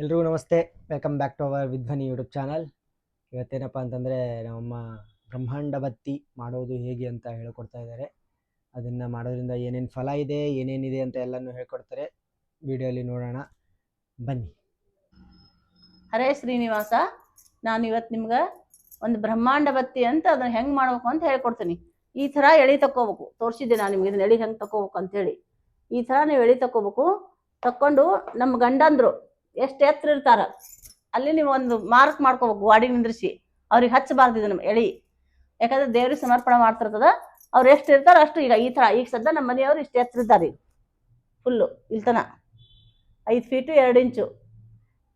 ಎಲ್ರಿಗೂ ನಮಸ್ತೆ. Welcome back to our Vidhwani YouTube channel ಇವತ್ತೇನಪ್ಪ ಅಂತಂದರೆ ನಮ್ಮ ಬ್ರಹ್ಮಾಂಡ ಬತ್ತಿ ಮಾಡೋದು ಹೇಗೆ ಅಂತ ಹೇಳ್ಕೊಡ್ತಾ ಇದ್ದಾರೆ. ಅದನ್ನು ಮಾಡೋದ್ರಿಂದ ಏನೇನು ಫಲ ಇದೆ, ಏನೇನಿದೆ ಅಂತ ಎಲ್ಲನೂ ಹೇಳ್ಕೊಡ್ತಾರೆ. ವಿಡಿಯೋಲಿ ನೋಡೋಣ. ಬನ್ನಿ. ಹರೇ ಶ್ರೀನಿವಾಸ. ನಾನು ಇವತ್ತು ನಿಮ್ಗೆ ಒಂದು ಬ್ರಹ್ಮಾಂಡ ಬತ್ತಿ ಅಂತ ಅದನ್ನು ಹೆಂಗೆ ಮಾಡ್ಬೇಕು ಅಂತ ಹೇಳ್ಕೊಡ್ತೀನಿ. ಈ ಥರ ಎಳಿ ತಕ್ಕೋಬೇಕು. ತೋರಿಸಿದ್ದೆ ನಾನು ನಿಮ್ಗೆ ಇದನ್ನ ಎಳಿ ಹೆಂಗೆ ತಕ್ಕೋಬೇಕು ಅಂತೇಳಿ. ಈ ಥರ ನೀವು ಎಳಿ ತಕ್ಕೋಬೇಕು. ತಕ್ಕೊಂಡು ನಮ್ಮ ಗಂಡಂದ್ರು ಎಷ್ಟು ಎತ್ತರ ಇರ್ತಾರ? ಅಲ್ಲಿ ನೀವು ಒಂದು ಮಾರ್ಕ್ ಮಾಡ್ಕೋಬೇಕು ಗಾಡಿ ನಿಂದ್ರಿಸಿ. ಅವ್ರಿಗೆ ಹಚ್ಚಬಾರ್ದು ಇದನ್ನ ಎಳಿ. ಯಾಕಂದ್ರೆ ದೇವ್ರಿಗೆ ಸಮರ್ಪಣೆ ಮಾಡ್ತಿರ್ತದ. ಅವ್ರು ಎಷ್ಟು ಇರ್ತಾರ ಅಷ್ಟು ಈಗ ಈ ಥರ ಈಗ ಸದ್ದ ನಮ್ಮ ಮನೆಯವ್ರು ಇಷ್ಟು ಎತ್ತರ ಇದ್ದಾರೆ ಫುಲ್ಲು ಇಲ್ತನ. ಐದು ಫೀಟು ಎರಡು ಇಂಚು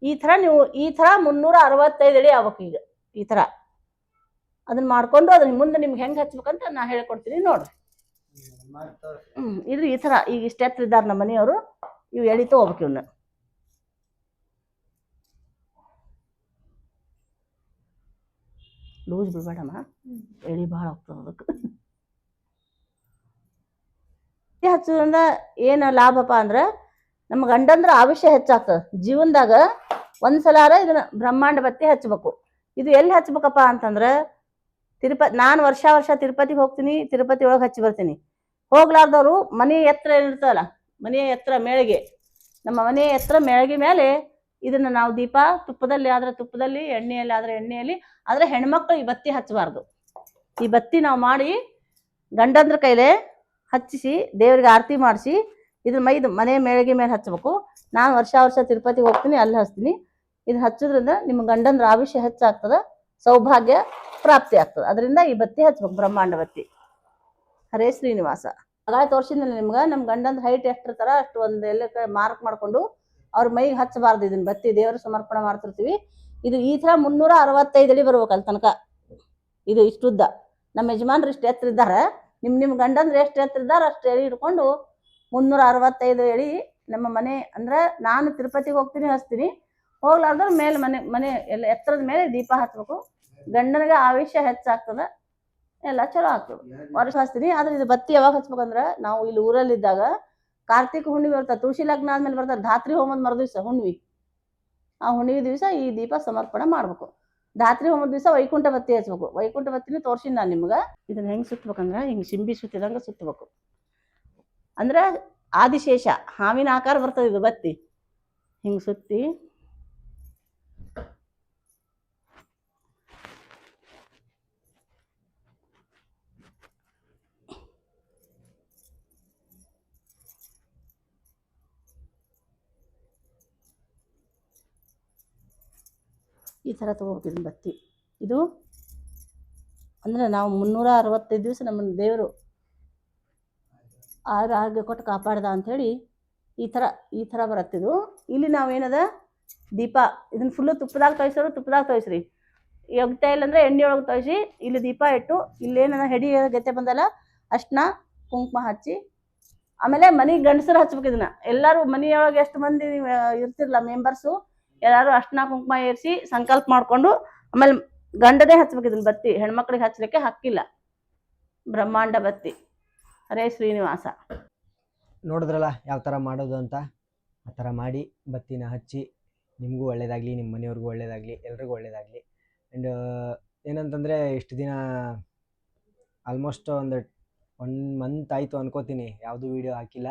ಈ ಥರ ನೀವು ಈ ಥರ ಮುನ್ನೂರ ಅರವತ್ತೈದು ಅಡಿ ಆಗ್ಬೇಕು ಈಗ ಈ ಥರ. ಅದನ್ನ ಮಾಡ್ಕೊಂಡು ಅದನ್ನ ಮುಂದೆ ನಿಮ್ಗೆ ಹೆಂಗೆ ಹಚ್ಬೇಕಂತ ನಾ ಹೇಳ್ಕೊಡ್ತೀನಿ ನೋಡ್ರಿ. ಹ್ಮ್ ಇದು ಈ ಥರ ಈಗ ಇಷ್ಟು ಎತ್ತರ ಇದ್ದಾರೆ ನಮ್ಮ ಮನೆಯವರು ಇವು ಎಳಿ ತೊಗೋಬೇಕು ಇವನ್ನ ಲೂಸ್ ಬಿಡಬೇಡಮ್ಮ. ಎಳಿ ಭಾಳ ಆಗ್ತದೆ ಅದಕ್ಕೆ. ಅತಿ ಹಚ್ಚೋದ್ರಿಂದ ಏನು ಲಾಭಪ್ಪ ಅಂದ್ರೆ ನಮ್ಮ ಗಂಡಂದ್ರ ಆವಿಷ್ಯ ಹೆಚ್ಚಾಗ್ತದೆ. ಜೀವನದಾಗ ಒಂದ್ಸಲಾರ ಇದನ್ನ ಬ್ರಹ್ಮಾಂಡ ಬತ್ತಿ ಹಚ್ಬೇಕು. ಇದು ಎಲ್ಲಿ ಹಚ್ಬೇಕಪ್ಪ ಅಂತಂದ್ರೆ ತಿರುಪತಿ ನಾನು ವರ್ಷ ವರ್ಷ ತಿರುಪತಿಗೆ ಹೋಗ್ತೀನಿ ತಿರುಪತಿ ಒಳಗೆ ಹಚ್ಚಿ ಬರ್ತೀನಿ. ಹೋಗ್ಲಾರ್ದವ್ರು ಮನೆ ಎತ್ತರ ಏನಿರ್ತಲ್ಲ ಮನೆಯ ಎತ್ತರ ಮೇಳಿಗೆ. ನಮ್ಮ ಮನೆಯ ಎತ್ತರ ಮೇಳಿಗೆ ಮೇಲೆ ಇದನ್ನ ನಾವು ದೀಪ ತುಪ್ಪದಲ್ಲಿ ಆದ್ರೆ ತುಪ್ಪದಲ್ಲಿ, ಎಣ್ಣೆಯಲ್ಲಿ ಆದ್ರೆ ಎಣ್ಣೆಯಲ್ಲಿ, ಆದ್ರೆ ಹೆಣ್ಮಕ್ಳು ಈ ಬತ್ತಿ ಹಚ್ಚಬಾರ್ದು. ಈ ಬತ್ತಿ ನಾವು ಮಾಡಿ ಗಂಡಂದ್ರ ಕೈಲೇ ಹಚ್ಚಿಸಿ, ದೇವರಿಗೆ ಆರತಿ ಮಾಡಿಸಿ, ಇದ್ರ ಮೈದು ಮನೆ ಮೇಳಿಗೆ ಮೇಲೆ ಹಚ್ಚಬೇಕು. ನಾನು ವರ್ಷ ವರ್ಷ ತಿರುಪತಿಗೆ ಹೋಗ್ತೀನಿ, ಅಲ್ಲಿ ಹಚ್ತೀನಿ. ಇದು ಹಚ್ಚೋದ್ರಿಂದ ನಿಮ್ಮ ಗಂಡಂದ್ರ ಆವಿಷ್ಯ ಹೆಚ್ಚಾಗ್ತದ, ಸೌಭಾಗ್ಯ ಪ್ರಾಪ್ತಿ ಆಗ್ತದೆ. ಅದರಿಂದ ಈ ಬತ್ತಿ ಹಚ್ಬೇಕು, ಬ್ರಹ್ಮಾಂಡ ಬತ್ತಿ. ಹರೇ ಶ್ರೀನಿವಾಸ. ಹಾಗಾಗಿ ತೋರ್ಸಿದ್ನಲ್ಲ ನಿಮ್ಗೆ ನಮ್ಮ ಗಂಡಂದ್ರ ಹೈಟ್ ಎಷ್ಟಿರ್ತಾರ ಅಷ್ಟು ಒಂದು ಎಲ್ಲ ಮಾರ್ಕ್ ಮಾಡ್ಕೊಂಡು ಅವ್ರ ಮೈಗೆ ಹಚ್ಚಬಾರ್ದು ಇದನ್ನ ಬತ್ತಿ ದೇವ್ರ ಸಮರ್ಪಣೆ ಮಾಡ್ತಿರ್ತೀವಿ. ಇದು ಈ ತರ ಮುನ್ನೂರ ಅರವತ್ತೈದು ಅಡಿ ಬರ್ಬೇಕು ಅಲ್ಲಿ ತನಕ. ಇದು ಇಷ್ಟುದ್ದ ನಮ್ಮ ಯಜಮಾನ್ರು ಇಷ್ಟು ಎತ್ತರ ಇದ್ದಾರೆ. ನಿಮ್ಮ ನಿಮ್ಮ ಗಂಡಂದ್ರೆ ಎಷ್ಟು ಎತ್ತರ ಇದ್ದಾರೆ ಅಷ್ಟು ಎಳಿ ಹಿಡ್ಕೊಂಡು ಮುನ್ನೂರ ಅರವತ್ತೈದು ಎಳಿ ನಮ್ಮ ಮನೆ ಅಂದ್ರೆ ನಾನು ತಿರುಪತಿಗೆ ಹೋಗ್ತೀನಿ ಹಚ್ತೀನಿ. ಹೋಗ್ಲಾರ್ದ್ರೆ ಮೇಲೆ ಮನೆ ಮನೆ ಎಲ್ಲ ಎತ್ತರದ ಮೇಲೆ ದೀಪ ಹಚ್ಬೇಕು. ಗಂಡನಿಗೆ ಆವೇಶ ಹೆಚ್ಚಾಗ್ತದ. ಎಲ್ಲ ಚಲೋ ಆಗ್ತದೆ. ವರ್ಷ ಹಚ್ತೀನಿ. ಆದ್ರೆ ಇದು ಬತ್ತಿ ಯಾವಾಗ ಹಚ್ಬೇಕಂದ್ರೆ ನಾವು ಇಲ್ಲಿ ಊರಲ್ಲಿದ್ದಾಗ ಕಾರ್ತಿಕ ಹುಣ್ಣಿಮೆ ಬರ್ತದೆ ತುಳಸಿ ಲಗ್ನ ಆದ್ಮೇಲೆ ಬರ್ತದೆ ಧಾತ್ರಿ ಹೋಮದ ಮರು ದಿವಸ ಹುಣ್ಣಿಮೆ. ಆ ಹುಣ್ಣಿಮೆ ದಿವಸ ಈ ದೀಪ ಸಮರ್ಪಣೆ ಮಾಡ್ಬೇಕು. ಧಾತ್ರಿ ಹೋಮದ ದಿವಸ ವೈಕುಂಠ ಬತ್ತಿ ಹಚ್ಬೇಕು. ವೈಕುಂಠ ಬತ್ತಿನ ತೋರ್ಸಿನಿ ನಾನು ನಿಮ್ಗೆ. ಇದನ್ನ ಹೆಂಗೆ ಸುತ್ತಬೇಕಂದ್ರೆ ಹಿಂಗೆ ಸಿಂಬಿ ಸುತ್ತಿದಂಗೆ ಸುತ್ತಬೇಕು ಅಂದ್ರೆ ಆದಿಶೇಷ, ಹಾವಿನ ಆಕಾರ ಬರ್ತದೆ ಇದು ಬತ್ತಿ. ಹಿಂಗೆ ಸುತ್ತಿ ಈ ಥರ ತೊಗೋಬೇಕು ಬತ್ತಿ. ಇದು ಅಂದರೆ ನಾವು ಮುನ್ನೂರ ಅರವತ್ತೈದು ದಿವಸ ನಮ್ಮನ್ನು ದೇವರು ಆರೋಗ್ಯ ಕೊಟ್ಟು ಕಾಪಾಡ್ದ ಅಂಥೇಳಿ ಈ ಥರ ಈ ಥರ ಇದು. ಇಲ್ಲಿ ನಾವೇನದ? ದೀಪ. ಇದನ್ನು ಫುಲ್ಲು ತುಪ್ಪದಾಗ ತೋರಿಸೋರು ತುಪ್ಪದಾಗ ತೋರಿಸ್ರಿ ಒಗ್ತಾ ಇಲ್ಲ ಅಂದರೆ ಎಣ್ಣೆ ಒಳಗೆ ಇಲ್ಲಿ ದೀಪ ಇಟ್ಟು ಇಲ್ಲೇನ ಹೆಡಿ ಗೆತೆ ಬಂದಲ್ಲ, ಅಷ್ಟನ್ನ ಕುಂಕುಮ ಹಚ್ಚಿ, ಆಮೇಲೆ ಮನೆಗೆ ಗಂಡಸರು ಹಚ್ಬೇಕು ಇದನ್ನ. ಎಲ್ಲರೂ ಮನೆಯೊಳಗೆ ಎಷ್ಟು ಮಂದಿ ಇರ್ತಿರಲ್ಲ ಮೆಂಬರ್ಸು ಎಲ್ಲರೂ ಅಷ್ಟನ್ನ ಕುಂಕುಮ ಏರಿಸಿ ಸಂಕಲ್ಪ ಮಾಡ್ಕೊಂಡು ಆಮೇಲೆ ಗಂಡದೇ ಹಚ್ಬೇಕು ಇದನ್ನ ಬತ್ತಿ, ಹೆಣ್ಮಕ್ಳಿಗೆ ಹಚ್ಚಲಿಕ್ಕೆ ಹಕ್ಕಿಲ್ಲ. ಬ್ರಹ್ಮಾಂಡ ಬತ್ತಿ. ಅರೇ ಶ್ರೀನಿವಾಸ. ನೋಡಿದ್ರಲ್ಲ ಯಾವ ಥರ ಮಾಡೋದು ಅಂತ? ಆ ಥರ ಮಾಡಿ ಬತ್ತಿನ ಹಚ್ಚಿ ನಿಮಗೂ ಒಳ್ಳೇದಾಗಲಿ ನಿಮ್ಮ ಮನೆಯವ್ರಿಗೂ ಒಳ್ಳೇದಾಗಲಿ, ಎಲ್ರಿಗೂ ಒಳ್ಳೇದಾಗಲಿ. ಆ್ಯಂಡ್ ಏನಂತಂದರೆ ಇಷ್ಟು ದಿನ ಆಲ್ಮೋಸ್ಟ್ ಒಂದು ಒನ್ ಮಂತ್ ಆಯಿತು ಅನ್ಕೋತೀನಿ. ಯಾವುದೂ ವೀಡಿಯೋ ಹಾಕಿಲ್ಲ.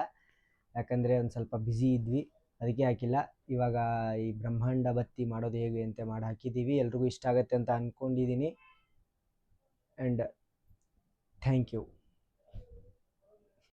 ಯಾಕಂದರೆ ಒಂದು ಸ್ವಲ್ಪ ಬ್ಯುಸಿ ಇದ್ವಿ. ಅದಕ್ಕೆ ಹಾಕಿಲ್ಲ. ಇವಾಗ ಈ ಬ್ರಹ್ಮಾಂಡ ಬತ್ತಿ ಮಾಡೋದು ಹೇಗೆ ಅಂತ ಮಾಡಿ ಹಾಕಿದ್ದೀವಿ. ಎಲ್ರಿಗೂ ಇಷ್ಟ ಆಗುತ್ತೆ ಅಂತ ಅಂದ್ಕೊಂಡಿದ್ದೀನಿ ಆ್ಯಂಡ್ ಥ್ಯಾಂಕ್ ಯು